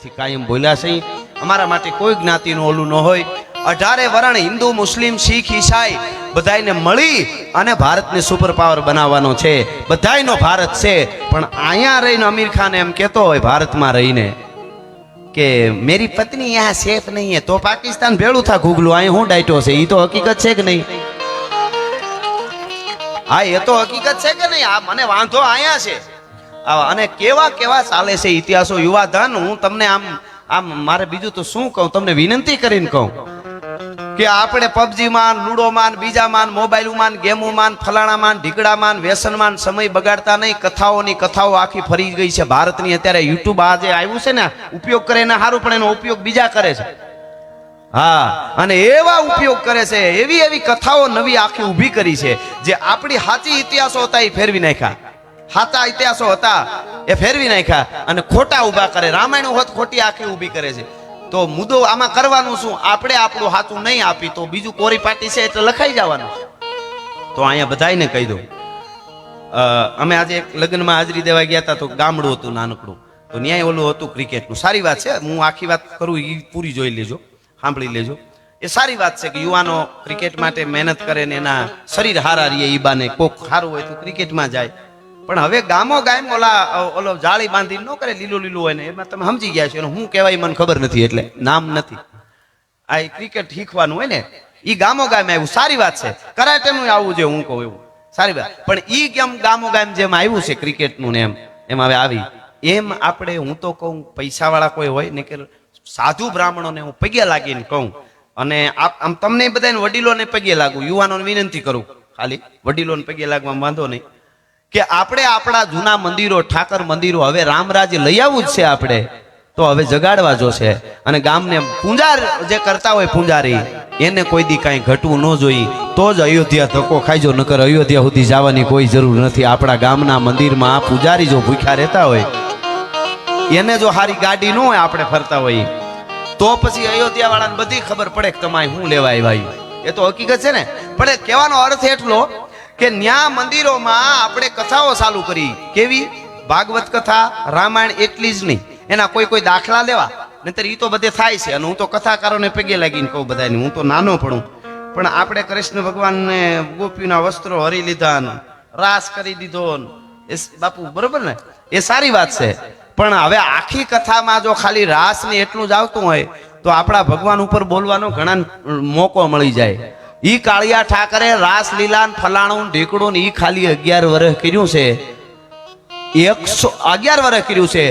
અહીંથી કાયમ બોલ્યા છે. અમારા માટે કોઈ જ્ઞાતિનું ઓલું ન હોય. અઢારે વરણ હિન્દુ, મુસ્લિમ, શીખ, ઈસાઈ બધાયને મળી અને ભારતને સુપર પાવર બનાવવાનો છે. બધાયનો ભારત છે. પણ અહીંયા રહીને અમીર ખાન એમ કહેતો હોય ભારતમાં રહીને કે મેરી પત્ની યહાં સેફ નહીં તો પાકિસ્તાન ભેળું થા ગુગલું અહીં હું ડાયટો છે? એ તો હકીકત છે કે નહીં? હા, એ તો હકીકત છે કે નહીં? આ મને વાંધો અહીંયા છે. આ અને કેવા કેવા ચાલે છે ઇતિહાસો યુવાધન, હું તમને આમ આમ મારે બીજું તો શું કહું? તમને વિનંતી કરીને કહું કે આપણે પબજી માન લૂડો માન બીજા માન મોબાઈલ માન ગેમો માન ફલાણા માન ઢીકડા માન વ્યસન માન સમય બગાડતા નહીં, કથાઓની કથાઓ આખી ફરી ગઈ છે. ભારતની અત્યારે યુટ્યુબ આ જે આવ્યું છે ને, ઉપયોગ કરે એને સારું પણ એનો ઉપયોગ બીજા કરે છે. હા, અને એવા ઉપયોગ કરે છે, એવી એવી કથાઓ નવી આખી ઊભી કરી છે, જે આપણી સાચી ઇતિહાસો હતા એ ફેરવી નાખ્યા. સાચા ઇતિહાસો હતા, એ ફેરવી નાખ્યા અને ખોટા ઊભા કરે. રામાયણ હોત ખોટી આખી ઊભી કરે છે. તો મુદ્દો આમાં કરવાનું શું? આપણે આપણું હાથું નહીં આપી તો બીજું કોરી પાટી છે એટલે લખાઈ જવાનું. તો અહીંયા બધાને કહી દઉં. અમે આજે એક લગ્નમાં હાજરી દેવા ગયા હતા તો ગામડું હતું નાનકડું. તો ન્યાય ઓલું હતું ક્રિકેટનું. સારી વાત છે. હું આખી વાત કરું એ પૂરી જોઈ લેજો, સાંભળી લેજો. એ સારી વાત છે કે યુવાનો ક્રિકેટ માટે મહેનત કરે ને એના શરીર હારા રહીએ ઈ બાને. કોક સારું હોય તો ક્રિકેટમાં જાય. પણ હવે ગામો ગામ ઓલા, ઓલો જાળી બાંધી ન કરે, લીલું લીલું હોય ને, એમાં તમે સમજી ગયા છો. હું કહેવાય મને ખબર નથી, એટલે નામ નથી. આ એ ક્રિકેટ શીખવાનું હોય ને એ ગામો ગામે આવ્યું. સારી વાત છે. કરાટેનું આવવું જોઈએ હું કહું એવું. સારી વાત. પણ ઈ કેમ ગામો ગામ જેમ આવ્યું છે ક્રિકેટનું ને એમ એમ હવે આવી. એમ આપણે, હું તો કહું, પૈસાવાળા કોઈ હોય ને કે સાધુ બ્રાહ્મણોને હું પગે લાગીને કહું. અને આમ તમને બધાને વડીલોને પગે લાગુ. યુવાનોને વિનંતી કરું. ખાલી વડીલોને પગે લાગવામાં વાંધો નહીં. કે આપણે આપણા જૂના મંદિરો, ઠાકર મંદિરો હવે રામરાજ લઈ આવવું જ છે આપણે. તો હવે જગાડવા જોશે. અને ગામને પૂંજાર જે કરતા હોય પૂંજારી, એને કોઈ દી કાંઈ ઘટવું ન જોઈ તો જ અયોધ્યા ધક્કો ખાઈજો, નકર અયોધ્યા સુધી જવાની કોઈ જરૂર નથી. આપણા ગામના મંદિરમાં પૂજારી જો ભૂખ્યા રહેતા હોય, એને જો હારી ગાડી ન હોય આપણે ફરતા હોય, તો પછી અયોધ્યા વાળાને બધી ખબર પડે કે તમારે શું લેવાય ભાઈ એ તો હકીકત છે ને? પણ કહેવાનો અર્થ એટલો કે ન્યા મંદિરોમાં આપણે કથાઓ ચાલુ કરી. કેવી? ભાગવત કથા, રામાયણ એટલી જ નહીં. એના કોઈ કોઈ દાખલા લેવા. નહીતર ઈ તો બધે થાય છે. અને હું તો કથાકારોને પગે લાગીને કહું બધાને, હું તો નાનો પડું પણ આપણે કૃષ્ણ ભગવાનને ગોપીના વસ્ત્રો હરી લીધા રાસ કરી દીધો એ બાપુ, બરોબર ને? એ સારી વાત છે. પણ હવે આખી કથામાં જો ખાલી રાસ ને એટલું જ આવતું હોય, તો આપણા ભગવાન ઉપર બોલવાનો ઘણા મોકો મળી જાય. ઈ કાળિયા ઠાકરે રાસ લીલા ફલાણું ઢીકડું ઈ ખાલી અગિયાર વર્ષ કર્યું છે. એકસો, અગિયાર વર્ષ કર્યું છે.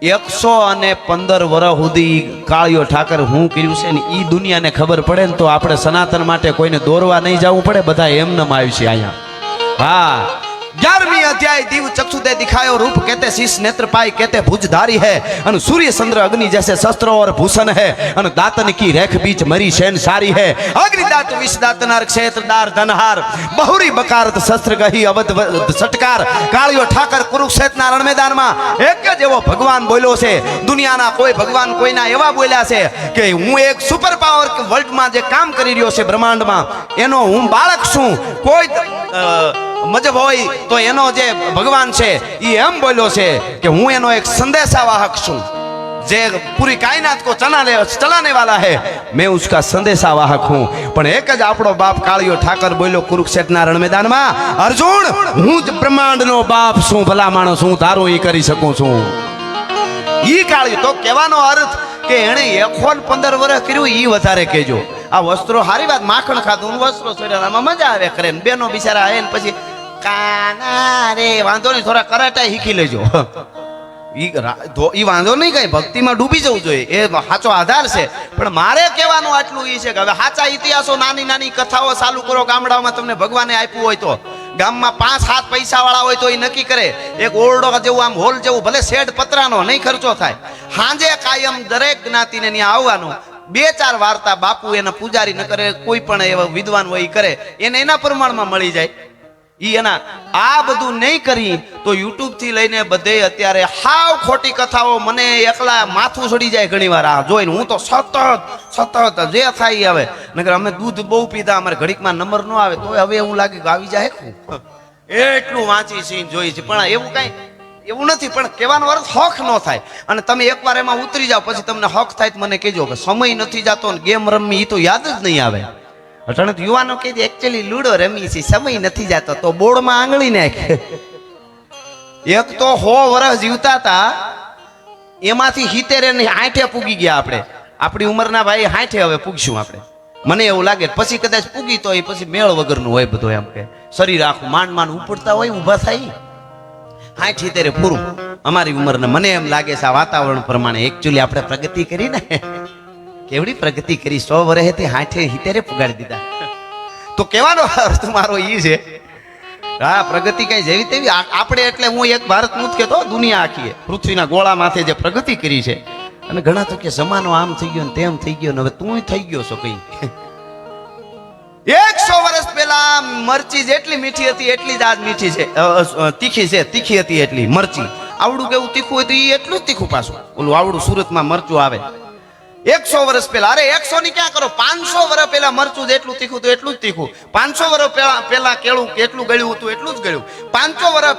એકસો અને પંદર વર્ષ સુધી કાળિયો ઠાકર હું કર્યું છે ને ઈ દુનિયાને ખબર પડે ને તો આપણે સનાતન માટે કોઈને દોરવા નહીં જવું પડે, બધા એમને આવી છે અહીંયા. હા. ગ્યારમી અધ્યાય દીવ ચક્ષુદે દિખાયો રૂપ કેતે શીશ નેત્ર પાય કેતે ભુજધારી હે અને સૂર્ય ચંદ્ર અગ્નિ જૈસે શસ્ત્રો ઓર ભૂષણ હે અને દાતન કી રેખ બીચ મરી શેન સારી હે અગ્નિ દાત વિષ દાતનાર ક્ષેત્રદાર ધનહાર બહુરી બકારત શસ્ત્ર ગહી અવધ સટકાર કાળિયો ઠાકર કુરુક્ષેત્રના રણ મેદાનમાં એક જ એવો ભગવાન બોલ્યો છે દુનિયાના કોઈ ભગવાન કોઈના એવા બોલ્યા છે કે હું એક સુપર પાવર વર્લ્ડમાં જે કામ કરી રહ્યો છે બ્રહ્માંડમાં એનો હું બાળક છું કોઈ મજબ હોય તો એનો જે ભગવાન છે એ એમ બોલ્યો છે કે હું એનો એક સંદેશાવાહક છું. જે પૂરી કાયનાત કો ચલાને ચલાને વાલા હે, મેં ઉસકા સંદેશાવાહક હું. પણ એક જ આપણો બાપ કાળિયો ઠાકર બોલ્યો કુરુક્ષેત્રના રણ મેદાનમાં, અર્જુન, હું જ બ્રહ્માંડનો બાપ છું, ભલા માણસ, હું તારું એ કરી શકું છું. ઈ કાળિયો, તો કેવાનો અર્થ કે એણે એકોન પંદર વર્ષ કર્યું, ઈ વધારે કેજો આ વસ્ત્રો, હારી વાત, માખણ ખાધું, વસ્ત્રો શરીર મજા આવે કરે બેનો બિચારા આવે ને પછી કાના રે વાંધો નહીં, થોડા કરાટા શીખી લેજો. ઈ વાંધો નહીં કઈ, ભક્તિમાં ડૂબી જવું જોઈએ. એ સાચો આધાર છે. પણ મારે કહેવાનું આટલું એ છે કે હવે સાચા ઇતિહાસો, નાની નાની કથાઓ ચાલુ કરો ગામડાઓમાં તમને ભગવાને આપ્યું હોય તો. ગામમાં પાંચ, સાત પૈસા વાળા હોય તો એ નક્કી કરે. એક ઓરડો જેવું, આમ હોલ જેવું, ભલે શેડ પતરાનો, નહીં ખર્ચો થાય. સાંજે કાયમ દરેક જ્ઞાતિને ત્યાં આવવાનું. બે, ચાર વાર્તા બાપુ એના પૂજારી ન કરે, કોઈ પણ એવા વિદ્વાન હોય એ કરે. એને એના પ્રમાણમાં મળી જાય. ઈ એના આ બધું નહીં કરી તો યુટ્યુબથી લઈને બધે અત્યારે હાવ ખોટી કથાઓ મને એકલા માથું ચડી જાય ઘણી વાર આ જોઈને હું તો સતત સતત જે થાય આવે. નકર અમે દૂધ બહુ પીધા, અમારે ઘડીકમાં નંબર ન આવે તો હવે એવું લાગે કે આવી જાય? એટલું વાંચી છે જોઈ છે. પણ એવું કઈ એવું નથી, પણ કહેવાનો અર્થ હક ન થાય. અને તમે એકવાર એમાં ઉતરી જાઓ, પછી તમને હક થાય મને કહેજો કે સમય નથી જાતો ગેમ રમવી એ તો યાદ જ નહીં આવે. અટાણે યુવાનો કહે છે એકચ્યુઅલી લૂડો રમી છે સમય નથી જતો, તો બોર્ડમાં આંગળી નાખે. એક તો હો વર્ષ જીવતા હતા, એમાંથી હિતેરે ને હાઠે પૂગી ગયા આપણે. આપણી ઉંમરના ભાઈ હાઠે હવે પૂગશું આપણે. મને એવું લાગે, પછી કદાચ પૂગી તો એ પછી મેળ વગરનું હોય બધું એમ કે. શરીર આખું માંડ માંડ ઉપડતા હોય, ઊભા થાય. હાઠ હિતેરે પૂરું. અમારી ઉંમરને મને એમ લાગે છે, આ વાતાવરણ પ્રમાણે એકચ્યુઅલી આપણે પ્રગતિ કરી ને. કેવડી પ્રગતિ કરી. સો વર્ષેથી હાથે હિતેરે પુગાડી દીધા. તો કહેવાનો અર્થ મારો ઈ છે હા પ્રગતિ કઈ જેવી તેવી? આપણે એટલે હું એક ભારતનું જ કહેતો, દુનિયા આખી પૃથ્વીના ગોળા માથે જે પ્રગતિ કરી છે. અને ઘણા તો કે જમાનો આમ થઈ ગયો ને તેમ થઈ ગયો ને હવે તું થઈ ગયો છો કઈ? એકસો વર્ષ પહેલા મરચી જેટલી મીઠી હતી, એટલી જ આજ મીઠી છે. તીખી છે, તીખી હતી એટલી, મરચી. આવડું કેવું તીખું હોય તો એ એટલું જ તીખું પાછું. ઓલું આવડું સુરતમાં મરચું આવે. એકસો વર્ષ પહેલા. અરે એકસો ની ક્યાં કરો? પાંચસો વર્ષ પહેલા મરચું જેટલું તીખું હતું, એટલું જ તીખું. પાંચસો વર્ષ પહેલા પહેલા કેળું કેટલું ગળ્યું હતું, એટલું જ ગળ્યું. પાંચસો વર્ષ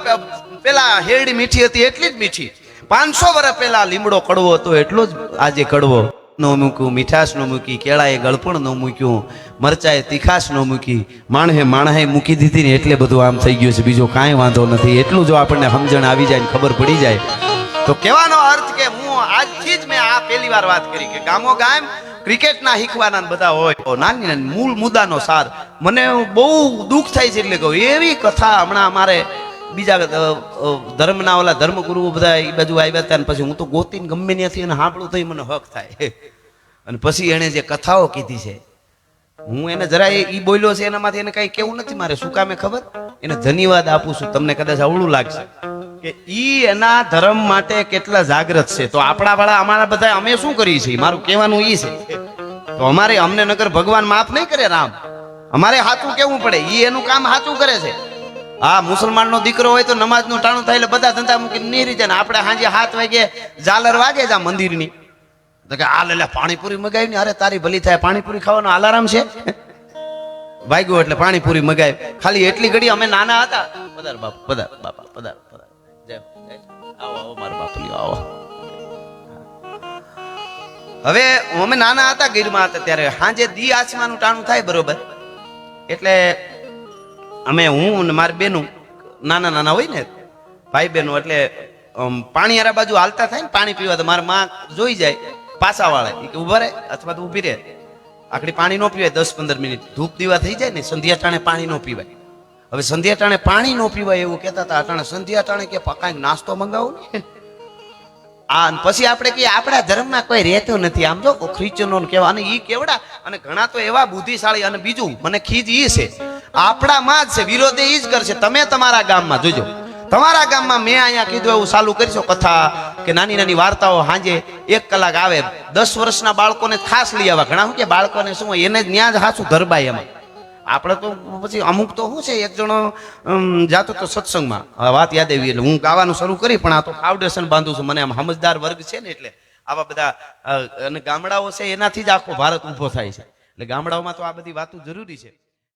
પહેલા હેરડી મીઠી હતી, એટલી જ મીઠી. પાંચસો વર્ષ પહેલા લીમડો કડવો હતો, એટલો જ આજે કડવો. નો મૂક્યું, મીઠાશ નો મૂકી, કેળાએ ગળપણ નો મૂક્યું, મરચાએ તીખાશ નો મૂકી, માણહે માણહે મૂકી દીધી ને એટલે બધું આમ થઈ ગયું છે. બીજો કાંઈ વાંધો નથી. એટલું જો આપણને સમજણ આવી જાય ને ખબર પડી જાય તો કહેવાનો અર્થ કે હું આજથી જ મેં આ પહેલી વાર વાત કરી કે ગામો ગામ ક્રિકેટના શીખવાના બધા હોય. નાની નાની મૂળ મુદ્દાનો સાર. મને બહુ દુઃખ થાય છે એટલે કહું. એવી કથા હમણાં અમારે બીજા ધર્મના ઓલા ધર્મગુરુઓ બધા એ બાજુ આવ્યા હતા ને પછી હું તો ગોતીને ગમે ત્યાંથી એને સાંભળું તો મને હક થાય. અને પછી એણે જે કથાઓ કીધી છે હું એને જરા એ બોલ્યો છે એનામાંથી એને કઈ કેવું નથી મારે, શું કામે ખબર? એને ધન્યવાદ આપું છું, તમને કદાચ અવળું લાગશે. કે ઈ એના ધર્મ માટે કેટલા જાગ્રત છે. તો આપણા વાળા અમારા બધા અમે શું કરીએ છીએ? મારું કહેવાનું ઈ છે. તો અમારે અમને નગર ભગવાન માફ નહીં કરે રામ. અમારે હાથું કેવું પડે? ઈ એનું કામ હાથું કરે છે. હા મુસલમાનનો દીકરો હોય તો નમાજનું ટાણું થાય એટલે બધા ધંધા મૂકીને નીરી જાય આપણે સાંજે હાથ વાગે ઝાલર વાગે આ મંદિરની. તો કે, આ લે પાણીપુરી મગાવી ને, અરે તારી ભલી થાય, પાણીપુરી ખાવાનો આલારામ છે. વાગ્યો એટલે પાણીપુરી મગાવી ખાલી એટલી ઘડી અમે નાના હતા. પધાર બાપ, પધાર, બાપા, પધાર પધાર. જય. આવો આવો, મારા બાપલી આવો. હવે અમે નાના હતા ગીરમાં હતા ત્યારે સાંજે દી આસમાનું ટાણું થાય બરોબર. એટલે અમે હું ને મારી બેનું, નાના નાના હોય ને, ભાઈ બહેનો એટલે પાણી આરા બાજુ હાલતા થાય ને, પાણી પીવા, તો મારા માં જોઈ જાય. પાછા વાળે ઊભા રહે અથવા તો ઊભી રહે. આખડી પાણી નો પીવાય, દસ પંદર મિનિટ. ધૂપ દીવા થઈ જાય ને, સંધ્યા ટાણે પાણી નો પીવાય. હવે સંધ્યા ટાણે પાણી નો પીવાય એવું કહેતા હતા અટાણે સંધ્યા ટાણે કે કાંઈક નાસ્તો મંગાવો ને? આ પછી આપણે કે આપણા ધર્મમાં કોઈ રહેતો નથી. આમ જો ખ્રિશ્ચનો કહેવા અને એ કેવડા? અને ઘણા તો એવા બુદ્ધિશાળી અને બીજું, મને ખીજ એ છે. આપણામાં જ છે, વિરોધી એ જ કરશે. તમે તમારા ગામમાં, જોજો. તમારા ગામમાં મેં અહીંયા કીધું એવું ચાલુ કરીશો, કથા કે નાની નાની વાર્તાઓ સાંજે એક કલાક આવે. દસ વર્ષના બાળકોને ખાસ લઈ આવવા ઘણા શું કે બાળકોને શું હોય, એને ત્યાં જ હાસું ધરબાય એમાં. આપણે તો પછી અમુક તો શું છે, એક જણો જાતો તો સત્સંગમાં. વાત યાદ આવી એટલે હું ગાવાનું શરૂ કરી, પણ આ તો ફાઉન્ડેશન બાંધું છું. મને આમ સમજદાર વર્ગ છે ને એટલે આવા બધા અને ગામડાઓ છે એનાથી જ આખો ભારત ઊભો થાય છે. એટલે ગામડાઓમાં તો આ બધી વાતો જરૂરી છે.